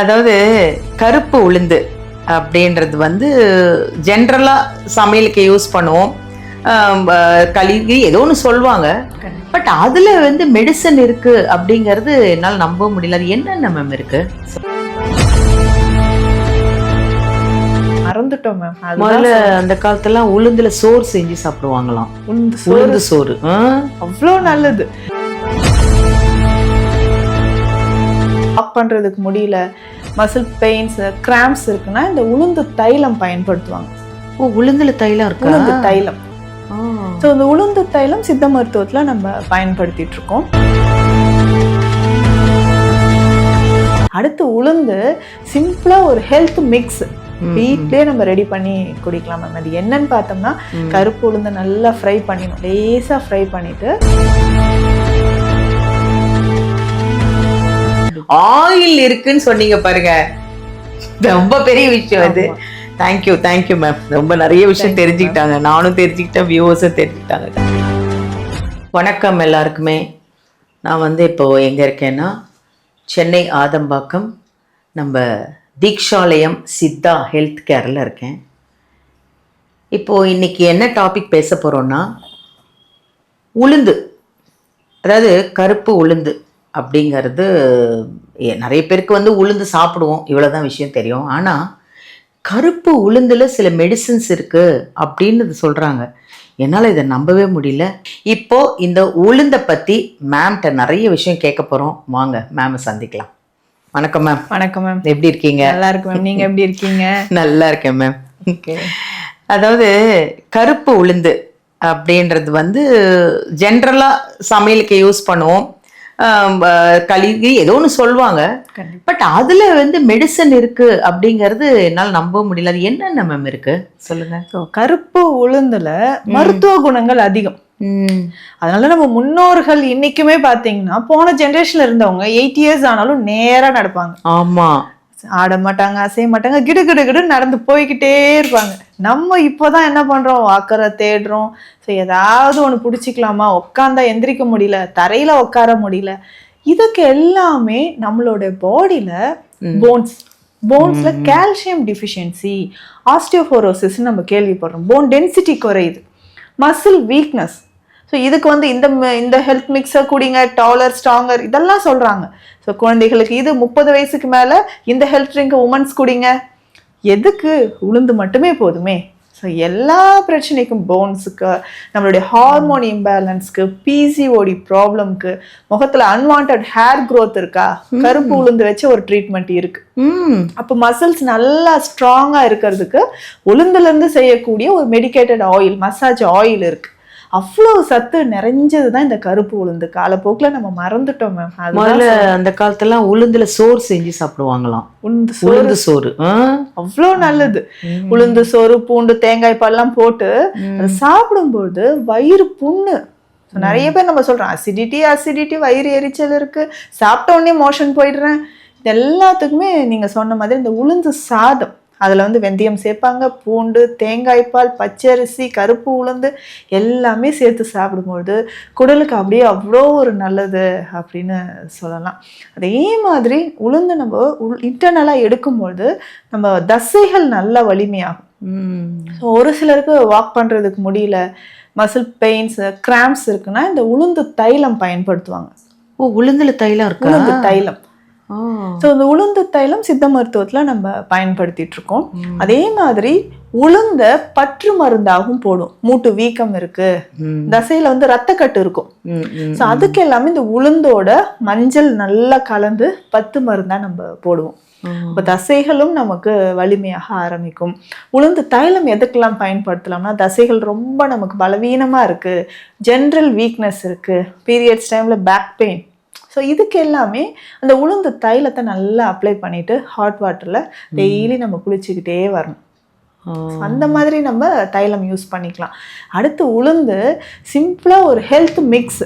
அதாவது கருப்பு உளுந்து அப்படின்றது வந்து ஜென்ரலாக சமையலுக்கு யூஸ் பண்ணுவோம். களி ஏதோ ஒன்று சொல்லுவாங்க. பட் அதில் வந்து மெடிசன் இருக்கு அப்படிங்கிறது என்னால் நம்ப முடியல. அது என்னென்ன மேம் இருக்கு? மறந்துட்டோம் மேம் முதல்ல அந்த காலத்துலாம் உளுந்துல சோறு செஞ்சு சாப்பிடுவாங்களாம். உளுந்து சோறு? அவ்வளோ நல்லது. வாக் பண்றதுக்கு முடியல. மசில் பெயின்ஸ் கிராம்ஸ் இருக்குன்னா இந்த உளுந்து தைலம் பயன்படுத்துவாங்க. ஓ உளுந்துல தைலம் இருக்கா? உளுந்து தைலம். ஸோ இந்த உளுந்து தைலம் சித்த மருத்துவத்துல நம்ம பயன்படுத்திட்டு இருக்கோம். அடுத்து உளுந்து சிம்பிளா ஒரு ஹெல்த் மிக்ஸ் வீட்லயே நம்ம ரெடி பண்ணி குடிக்கலாம் மேம் அது என்னன்னு பார்த்தோம்னா. கருப்பு உளுந்து நல்லா ஃப்ரை பண்ணிடணும் லேசா ஃப்ரை பண்ணிட்டு ஆயில் இருக்குன்னு சொன்னீங்க பாருங்க. ரொம்ப பெரிய விஷயம் அது. தேங்க்யூ தேங்க்யூ மேம் ரொம்ப நிறைய விஷயம் தெரிஞ்சுக்கிட்டாங்க. நானும் தெரிஞ்சுக்கிட்டேன் வியூவர்ஸும் தெரிஞ்சுக்கிட்டாங்க. வணக்கம் எல்லாருக்குமே. நான் வந்து இப்போ எங்கே இருக்கேன்னா சென்னை ஆதம்பாக்கம் நம்ம தீக்ஷாலயம் சித்தா ஹெல்த் கேரில் இருக்கேன். இப்போது இன்னைக்கு என்ன டாபிக் பேச போகிறோன்னா உளுந்து. அதாவது கருப்பு உளுந்து. அப்படிங்கிறது நிறைய பேருக்கு வந்து உளுந்து சாப்பிடுவோம். இவ்வளோதான் விஷயம் தெரியும். ஆனால் கருப்பு உளுந்துல சில மெடிசின்ஸ் இருக்கு அப்படின்னு சொல்றாங்க. என்னால் இதை நம்பவே முடியல. இப்போ இந்த உளுந்தை பத்தி மேம்கிட்ட நிறைய விஷயம் கேட்க போறோம். வாங்க மேமை சந்திக்கலாம். வணக்கம் மேம் வணக்கம் மேம் எப்படி இருக்கீங்க? நல்லா இருக்கு மேம் நீங்க எப்படி இருக்கீங்க? நல்லா இருக்கேன் மேம் ஓகே அதாவது கருப்பு உளுந்து அப்படின்றது வந்து ஜென்ரலாக சமையலுக்கு யூஸ் பண்ணுவோம். களி ஏதோ ஒன்று சொல்லுவாங்க. பட் அதுல வந்து மெடிசன் இருக்கு அப்படிங்கிறது என்னால் நம்ப முடியல. அது என்னென்ன மேம் இருக்கு? சொல்லுங்க. ஸோ கருப்பு உளுந்துல மருத்துவ குணங்கள் அதிகம். அதனால நம்ம முன்னோர்கள் இன்னைக்குமே பாத்தீங்கன்னா போன ஜெனரேஷன்ல இருந்தவங்க எயிட் இயர்ஸ் ஆனாலும் நேரா நடப்பாங்க. ஆமா. ஆட மாட்டாங்க அசைய மாட்டாங்க கிடு கிடு கிடு நடந்து போய்கிட்டே இருப்பாங்க. நம்ம இப்போதான் என்ன பண்றோம்? வாக்கரை தேடுறோம். ஸோ ஏதாவது ஒன்று பிடிச்சிக்கலாமா? உட்காந்தா எந்திரிக்க முடியல. தரையில உட்கார முடியல. இதுக்கு எல்லாமே நம்மளோட பாடியில போன்ஸ் போன்ஸ்ல கால்சியம் டிஃபிஷியன்சி ஆஸ்டியோஃபோரோசிஸ் நம்ம கேள்விப்படுறோம். போன் டென்சிட்டி குறையுது. மசில் வீக்னஸ் ஸோ இதுக்கு வந்து இந்த இந்த ஹெல்த் மிக்ஸை குடிங்க டாலர் ஸ்ட்ராங்கர் இதெல்லாம் சொல்றாங்க. ஸோ குழந்தைகளுக்கு இது முப்பது வயசுக்கு மேல இந்த ஹெல்த் ட்ரிங்க் உமன்ஸ் குடிங்க. எதுக்கு உளுந்து மட்டுமே போதுமே? ஸோ எல்லா பிரச்சனைக்கும் போன்ஸுக்கு நம்மளுடைய ஹார்மோன் இம்பேலன்ஸ்க்கு பிசிஓடி ப்ராப்ளம்க்கு முகத்துல அன்வான்ட் ஹேர் growth இருக்கா? கருப்பு உளுந்து வச்ச ஒரு ட்ரீட்மெண்ட் இருக்கு. ம். அப்போ மசில்ஸ் நல்லா ஸ்ட்ராங்காக இருக்கிறதுக்கு உளுந்துலேருந்து செய்யக்கூடிய ஒரு மெடிக்கேட்டட் ஆயில் மசாஜ் ஆயில் இருக்கு. அவ்வளோ சத்து நிறைஞ்சது தான் இந்த கருப்பு உளுந்து. காலப்போக்கில் நம்ம மறந்துட்டோம் மேம் முதல்ல அந்த காலத்துலாம் உளுந்துல சோறு செஞ்சு சாப்பிடுவாங்களாம். உளுந்து சோறு. உளுந்து சோறு? அவ்வளோ நல்லது. உளுந்து சோறு பூண்டு தேங்காய் பால்லாம் போட்டு அது சாப்பிடும்போது வயிறு புண்ணு. நிறைய பேர் நம்ம சொல்றோம் அசிடிட்டி அசிடிட்டி வயிறு எரிச்சல் இருக்கு. சாப்பிட்ட உடனே மோஷன் போயிடுறேன். எல்லாத்துக்குமே நீங்க சொன்ன மாதிரி இந்த உளுந்து சாதம். அதுல வந்து வெந்தயம் சேர்ப்பாங்க பூண்டு தேங்காய் பால் பச்சரிசி கருப்பு உளுந்து எல்லாமே சேர்த்து சாப்பிடும்பொழுது குடலுக்கு அப்படியே அவ்வளோ ஒரு நல்லது அப்படின்னு சொல்லலாம். அதே மாதிரி உளுந்து நம்ம உள் இன்டர்னலாக எடுக்கும்பொழுது நம்ம தசைகள் நல்லா வலிமையாகும். ஸோ ஒரு சிலருக்கு வாக் பண்ணுறதுக்கு முடியல மசில் பெயின்ஸ் கிராம்ஸ் இருக்குன்னா இந்த உளுந்து தைலம் பயன்படுத்துவாங்க. ஓ உளுந்துல தைலம் இருக்கா? உளுந்து தைலம். ஸோ இந்த உளுந்து தைலம் சித்த மருத்துவத்துல நம்ம பயன்படுத்திட்டு இருக்கோம் அதே மாதிரி உளுந்த பற்று மருந்தாகவும் போடும். மூட்டு வீக்கம் இருக்கு. தசையில வந்து ரத்தக்கட்டு இருக்கும். ஸோ அதுக்கு எல்லாமே இந்த உளுந்தோட மஞ்சள் நல்லா கலந்து பத்து மருந்தா நம்ம போடுவோம். இப்போ தசைகளும் நமக்கு வலிமையாக ஆரம்பிக்கும். உளுந்து தைலம் எதுக்கெல்லாம் பயன்படுத்தலாம்னா தசைகள் ரொம்ப நமக்கு பலவீனமா இருக்கு. ஜென்ரல் வீக்னஸ் இருக்கு. பீரியட்ஸ் டைம்ல பேக் பெயின் ஸோ இதுக்கு எல்லாமே அந்த உளுந்து தைலத்தை நல்லா அப்ளை பண்ணிட்டு ஹாட் வாட்டர்ல டெய்லி நம்ம குளிச்சுக்கிட்டே வரணும். அந்த மாதிரி நம்ம தைலம் யூஸ் பண்ணிக்கலாம். அடுத்து உளுந்து சிம்பிளா ஒரு ஹெல்த் மிக்ஸ்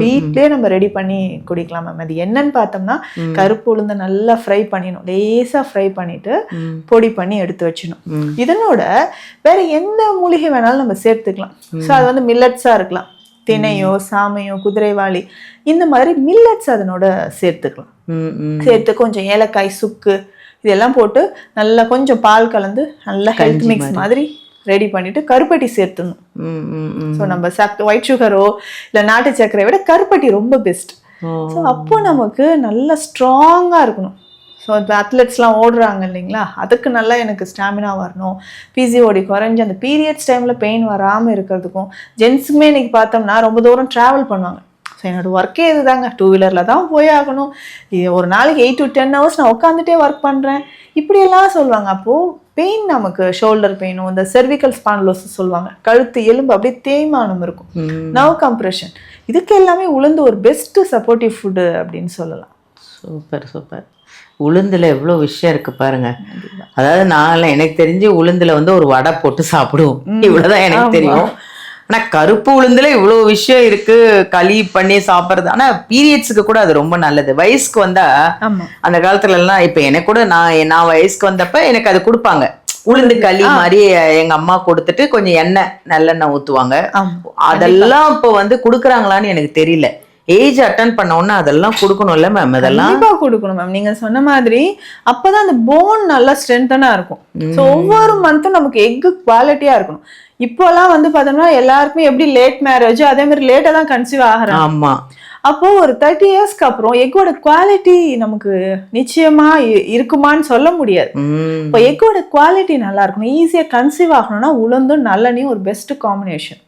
வீட்லயே நம்ம ரெடி பண்ணி குடிக்கலாம் மேம் அது என்னன்னு பார்த்தோம்னா கருப்பு உளுந்த நல்லா ஃப்ரை பண்ணிடணும். லேசா ஃப்ரை பண்ணிட்டு பொடி பண்ணி எடுத்து வச்சிடணும். இதனோட வேற எந்த மூலிகை வேணாலும் நம்ம சேர்த்துக்கலாம். ஸோ அது வந்து மில்லட்ஸா இருக்கலாம். திணையோ சாமையோ குதிரைவாளி இந்த மாதிரி மில்லட்ஸ் அதனோட சேர்த்துக்கலாம். சேர்த்து கொஞ்சம் ஏலக்காய் சுக்கு இதெல்லாம் போட்டு நல்லா கொஞ்சம் பால் கலந்து நல்லா ஹெல்த் மிக்ஸ் மாதிரி. ரெடி பண்ணிட்டு கருப்பட்டி சேர்த்துடணும். ம் ம் ம். ஸோ நம்ம சக் ஒயிட் சுகரோ இல்லை நாட்டு சர்க்கரை விட கருப்பட்டி ரொம்ப பெஸ்ட் ஸோ அப்போ நமக்கு நல்லா ஸ்ட்ராங்காக இருக்கணும். ஸோ இப்போ அத்லெட்ஸ்லாம் ஓடுறாங்க இல்லைங்களா? அதுக்கு நல்லா எனக்கு ஸ்டாமினா வரணும். பிசிஓடி குறைஞ்சி அந்த பீரியட்ஸ் டைமில் பெயின் வராமல் இருக்கிறதுக்கும் ஜென்ஸுக்குமே இன்னைக்கு பார்த்தோம்னா ரொம்ப தூரம் ட்ராவல் பண்ணுவாங்க. ஸோ என்னோட ஒர்க்கே இதுதாங்க. டூ வீலரில் தான் போய் ஆகணும். இது ஒரு நாளைக்கு எயிட் டு டென் ஹவர்ஸ் நான் உட்காந்துட்டே ஒர்க் பண்ணுறேன் இப்படியெல்லாம் சொல்லுவாங்க. அப்போது பெயின் நமக்கு ஷோல்டர் பெயினும் இந்த cervical spondylosis சொல்லுவாங்க. கழுத்து எலும்பு அப்படியே தேய்மானம் இருக்கும். ம். நர்வ் கம்ப்ரெஷன் இதுக்கு எல்லாமே உளுந்து ஒரு பெஸ்ட் சப்போர்ட்டிவ் ஃபுட்டு அப்படின்னு சொல்லலாம். Super super. உளுந்துல எவ்வளோ விஷயம் இருக்கு பாருங்க. அதாவது நான் எனக்கு தெரிஞ்சு உளுந்துல வந்து ஒரு வடை போட்டு சாப்பிடுவோம். இவ்வளவுதான் எனக்கு தெரியும். ஆனா கருப்பு உளுந்துல இவ்வளோ விஷயம் இருக்கு. களி பண்ணி சாப்பிட்றது. ஆனா பீரியட்ஸுக்கு கூட அது ரொம்ப நல்லது. வயசுக்கு வந்தா அந்த காலத்துல எல்லாம் இப்ப எனக்கு கூட நான் நான் வயசுக்கு வந்தப்ப எனக்கு அது கொடுப்பாங்க. உளுந்து களி மாதிரி எங்க அம்மா கொடுத்துட்டு கொஞ்சம் எண்ணெய் நல்லெண்ணெய் ஊத்துவாங்க. அதெல்லாம் இப்போ வந்து கொடுக்குறாங்களான்னு எனக்கு தெரியல. ஏஜ் அட்டன் பண்ண உடனே அதெல்லாம் கொடுக்கணும்ல மேம் அதெல்லாம் கண்டிப்பா கொடுக்கணும் மேம் நீங்க சொன்ன மாதிரி அப்பதான் அந்த போன் நல்லா ஸ்ட்ரென்தனா இருக்கும். ஸோ ஒவ்வொரு மந்த்தும் நமக்கு எக்கு குவாலிட்டியா இருக்கணும். இப்போலாம் வந்து பார்த்தோம்னா எல்லாருக்குமே எப்படி லேட் மேரேஜ் அதே மாதிரி லேட்டா தான் கன்சீவ் ஆகுறாங்க. ஆமா. அப்போ ஒரு தேர்ட்டி இயர்ஸ்க்கு அப்புறம் எக்கோட குவாலிட்டி நமக்கு நிச்சயமா இருக்குமான்னு சொல்ல முடியாது. இப்போ எக்கோட குவாலிட்டி நல்லா இருக்கணும். ஈஸியா கன்சீவ் ஆகணும்னா உளுந்தும் நல்லெண்ணையும் ஒரு பெஸ்ட் காம்பினேஷன்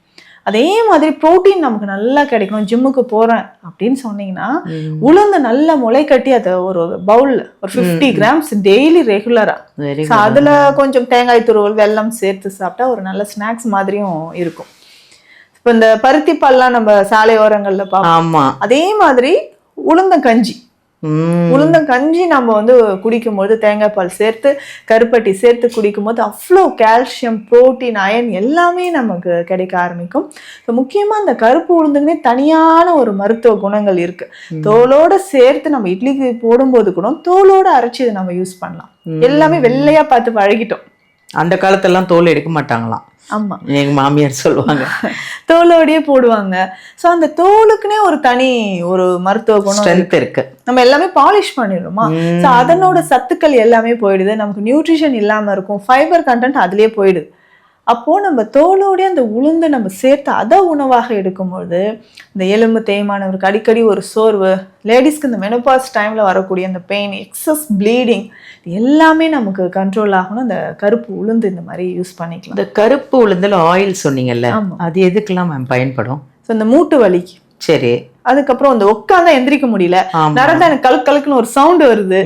அதே மாதிரி புரோட்டீன் நமக்கு நல்லா கிடைக்கணும் ஜிம்முக்கு போறேன் அப்படின்னு சொன்னீங்கன்னா உளுந்து நல்லா முளை கட்டி அதை ஒரு பவுல்ல ஒரு ஃபிஃப்டி கிராம்ஸ் டெய்லி ரெகுலரா வெரி ஸோ அதில் கொஞ்சம் தேங்காய் துருவல் வெல்லம் சேர்த்து சாப்பிட்டா ஒரு நல்ல ஸ்நாக்ஸ் மாதிரியும் இருக்கும். இப்போ இந்த பருத்தி பால்லாம் நம்ம சாலை ஓரங்கள்ல பார்ப்போம் அதே மாதிரி உளுந்தங்கஞ்சி உளுந்தங்கஞ்சி நம்ம வந்து குடிக்கும்போது தேங்காய் பால் சேர்த்து கருப்பட்டி சேர்த்து குடிக்கும்போது அவ்வளோ கால்சியம் புரோட்டீன் அயன் எல்லாமே நமக்கு கிடைக்க ஆரம்பிக்கும். ஸோ முக்கியமாக அந்த கருப்பு உளுந்துக்குனே தனியான ஒரு மருத்துவ குணங்கள் இருக்கு. தோலோட சேர்த்து நம்ம இட்லிக்கு போடும்போது கூட தோலோட அரைச்சி இதை நம்ம யூஸ் பண்ணலாம். எல்லாமே வெள்ளையா பார்த்து பழகிட்டோம். அந்த காலத்தெல்லாம் தோல் எடுக்க மாட்டாங்களாம். ஆமா. எங்க மாமியார் சொல்லுவாங்க. தோலோடயே போடுவாங்க. ஸோ அந்த தோலுக்குனே ஒரு தனி ஒரு மருத்துவ குணம் ஸ்ட்ரென்த் இருக்கு. நம்ம எல்லாமே பாலிஷ் பண்ணிடுறோமா? ஸோ அதனோட சத்துக்கள் எல்லாமே போயிடுது. நமக்கு நியூட்ரிஷன் இல்லாம இருக்கும். ஃபைபர் கண்டென்ட் அதுலயே போயிடுது. அப்போ நம்ம தோலோடய அந்த உளுந்து நம்ம சேர்த்து அதை உணவாக எடுக்கும்பொழுது இந்த எலும்பு தேய்மானவருக்கு அடிக்கடி ஒரு சோர்வு லேடிஸ்க்கு இந்த மெனோபாஸ் டைம்ல வரக்கூடிய அந்த பெயின் எக்ஸஸ் ப்ளீடிங் எல்லாமே நமக்கு கண்ட்ரோல் ஆகணும். இந்த கருப்பு உளுந்து இந்த மாதிரி யூஸ் பண்ணிக்கலாம். இந்த கருப்பு உளுந்துல ஆயில் சொன்னீங்கல்ல. அது எதுக்கெல்லாம் மேம் பயன்படும்? ஸோ இந்த மூட்டு வலிக்கு. சரி. அதுக்கப்புறம் இந்த உட்காந்தா எந்திரிக்க முடியல. நடந்தா எனக்கு கலக்கு கலக்குன்னு ஒரு சவுண்ட் வருது.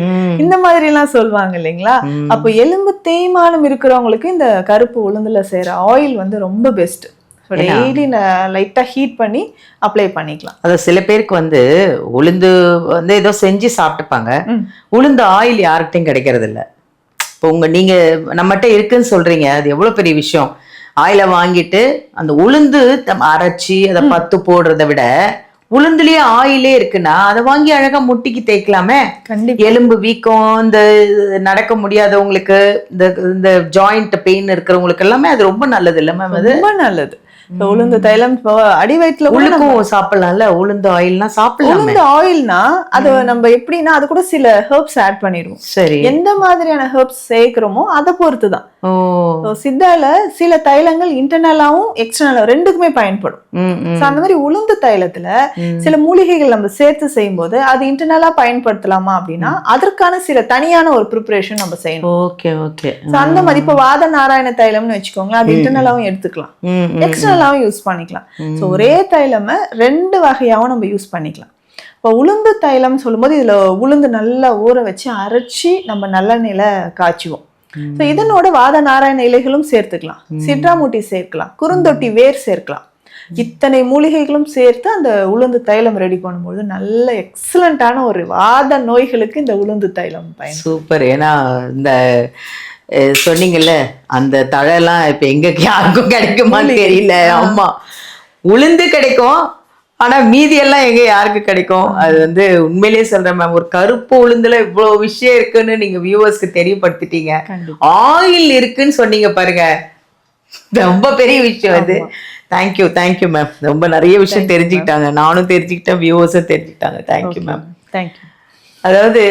இந்த மாதிரி எல்லாம் சொல்லுவாங்க இல்லைங்களா. அப்போ எலும்பு தேய்மானம் இருக்கிறவங்களுக்கு இந்த கருப்பு உளுந்துல செய்யற ஆயில் வந்து ரொம்ப பெஸ்ட் டெய்லி லைட்டா ஹீட் பண்ணி அப்ளை பண்ணிக்கலாம். அது சில பேருக்கு வந்து உளுந்து வந்து ஏதோ செஞ்சு சாப்பிட்டுப்பாங்க. உளுந்து ஆயில் யார்கிட்டயும் கிடைக்கிறது இல்ல இப்போ உங்க நீங்க நம்மகிட்ட இருக்குன்னு சொல்றீங்க. அது எவ்வளவு பெரிய விஷயம். ஆயில வாங்கிட்டு அந்த உளுந்து அரைச்சி அதை பத்து போடுறத விட உளுந்துலயே ஆயிலே இருக்குன்னா அதை வாங்கி அழகா முட்டிக்கு தேய்க்கலாமே? கண்டிப்பா. எலும்பு வீக்கம் இந்த நடக்க முடியாதவங்களுக்கு இந்த இந்த ஜாயிண்ட் பெயின் இருக்கிறவங்களுக்கு எல்லாமே அது ரொம்ப நல்லது இல்ல மேம் அது? ரொம்ப நல்லது. உளுந்து தைலம் அடி வயிற்றுல உள்ளுக்கும் சாப்பிடலாம்ல? உளுந்து ஆயில்னா சாப்பிடலாமே. உளுந்து ஆயில்னா அது நம்ம எப்படின்னா அது கூட சில ஹெர்ப்ஸ் ஆட் பண்ணிடுவோம். சரி. எந்த மாதிரியான ஹெர்ப்ஸ் சேர்க்கிறோமோ அதை பொறுத்து தான் சித்தால சில தைலங்கள் இன்டர்னலாவும் எக்ஸ்டர்னலாவும் ரெண்டுக்குமே பயன்படும். அந்த மாதிரி உளுந்து தைலத்துல. சில மூலிகைகள் நம்ம சேர்த்து செய்யும்போது அது இன்டர்னலா பயன்படுத்தலாமா அப்படின்னா அதற்கான சில தனியான ஒரு ப்ரிப்பரேஷன் நம்ம செய்யணும். Okay okay. அந்த மாதிரி இப்போ வாத நாராயண தைலம்னு வச்சுக்கோங்களேன் அது இன்டர்னலாவும் எடுத்துக்கலாம். ம், ம். எக்ஸ்டர்னலாவும் யூஸ் பண்ணிக்கலாம் ஸோ ஒரே தைலமை ரெண்டு வகையாவும் நம்ம யூஸ் பண்ணிக்கலாம். இப்போ உளுந்து தைலம் சொல்லும்போது இதுல உளுந்து நல்லா ஊற வச்சு அரைச்சி நம்ம நல்லெண்ணெயில காய்ச்சுவோம். ஸோ இதனோட வாத நாராயண இலைகளும் சேர்த்துக்கலாம். சிட்ராமுட்டி சேர்க்கலாம். குறுந்தொட்டி வேர் சேர்க்கலாம். இத்தனை மூலிகைகளும் சேர்த்து அந்த உளுந்து தைலம் ரெடி பண்ணும்போது நல்ல எக்ஸலண்ட்டான ஒரு வாத நோய்களுக்கு இந்த உளுந்து தைலம் பயன். சூப்பர். ஏன்னா இந்த சொன்னீங்கல்ல அந்த தழைலாம் இப்ப எங்க யாருக்கும் கிடைக்குமான்னு தெரியல. ஆமா உளுந்து கிடைக்கும் ஆனா மீதி எல்லாம் எங்க யாருக்கு கிடைக்கும்? அது வந்து உண்மையிலேயே சொல்றேன் மேம் ஒரு கருப்பு உளுந்துல இவ்வளவு விஷயம் இருக்குன்னு நீங்க வியூவர்ஸ்க்கு தெரியப்படுத்திட்டீங்க. ஆயில் இருக்குன்னு சொன்னீங்க பாருங்க. ரொம்ப பெரிய விஷயம் அது. தேங்க்யூ தேங்க்யூ மேம் ரொம்ப நிறைய விஷயம் தெரிஞ்சுக்கிட்டாங்க. நானும் தெரிஞ்சுக்கிட்டேன் வியூவர்ஸும் தெரிஞ்சுக்கிட்டாங்க. Thank you ma'am thank you அதாவது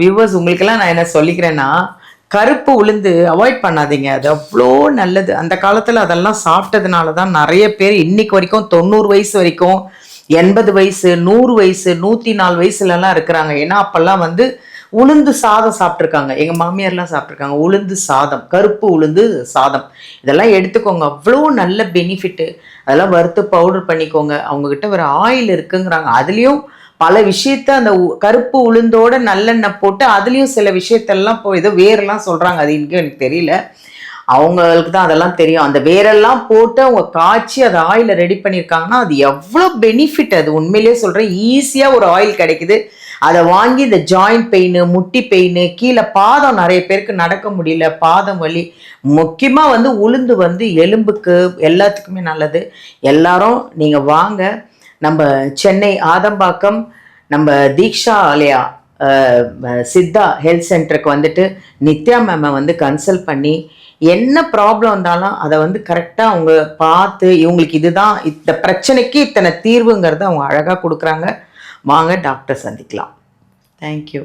வியூவர்ஸ் உங்களுக்கெல்லாம் நான் என்ன சொல்லிக்கிறேன்னா கருப்பு உளுந்து அவாய்ட் பண்ணாதீங்க. அது அவ்வளோ நல்லது. அந்த காலத்தில் அதெல்லாம் சாப்பிட்டதுனால தான் நிறைய பேர் இன்னைக்கு வரைக்கும் தொண்ணூறு வயசு வரைக்கும் எண்பது வயசு நூறு வயசு நூற்றி நாலு வயசுலலாம் இருக்கிறாங்க. ஏன்னா அப்போல்லாம் வந்து உளுந்து சாதம் சாப்பிட்ருக்காங்க எங்கள் மாமியார்லாம் சாப்பிட்ருக்காங்க உளுந்து சாதம் கருப்பு உளுந்து சாதம். இதெல்லாம் எடுத்துக்கோங்க. அவ்வளோ நல்ல பெனிஃபிட்டு அதெல்லாம் வறுத்து பவுடர் பண்ணிக்கோங்க. அவங்கக்கிட்ட ஒரு ஆயில் இருக்குங்கிறாங்க. அதுலேயும் பல விஷயத்த அந்த உ- கருப்பு உளுந்தோட நல்லெண்ணெய் போட்டு அதுலேயும் சில விஷயத்தெல்லாம் இப்போ ஏதோ வேரெல்லாம் சொல்கிறாங்க அது இன்னும் எனக்கு தெரியல. அவங்களுக்கு தான் அதெல்லாம் தெரியும். அந்த வேரெல்லாம் போட்டு அவங்க காய்ச்சி அதை ஆயிலை ரெடி பண்ணியிருக்காங்கன்னா அது எவ்வளோ பெனிஃபிட் அது உண்மையிலேயே சொல்கிறேன் ஈஸியாக ஒரு ஆயில் கிடைக்குது. அதை வாங்கி இந்த ஜாயிண்ட் பெயின் முட்டி பெயின் கீழே பாதம் நிறைய பேருக்கு நடக்க முடியல. பாதம் வலி. முக்கியமாக வந்து உளுந்து வந்து எலும்புக்கு எல்லாத்துக்குமே நல்லது. எல்லாரும் நீங்கள் வாங்க. நம்ம சென்னை ஆதம்பாக்கம் நம்ம தீக்ஷா ஆலயா சித்தா ஹெல்த் சென்டருக்கு வந்துட்டு நித்யா மேமை வந்து கன்சல்ட் பண்ணி என்ன ப்ராப்ளம் இருந்தாலும் அதை வந்து கரெக்டாக அவங்க பார்த்து இவங்களுக்கு இதுதான் இந்த பிரச்சனைக்கு இத்தனை தீர்வுங்கிறத அவங்க அழகாக கொடுக்குறாங்க. வாங்க டாக்டர் சந்திக்கலாம். தேங்க்யூ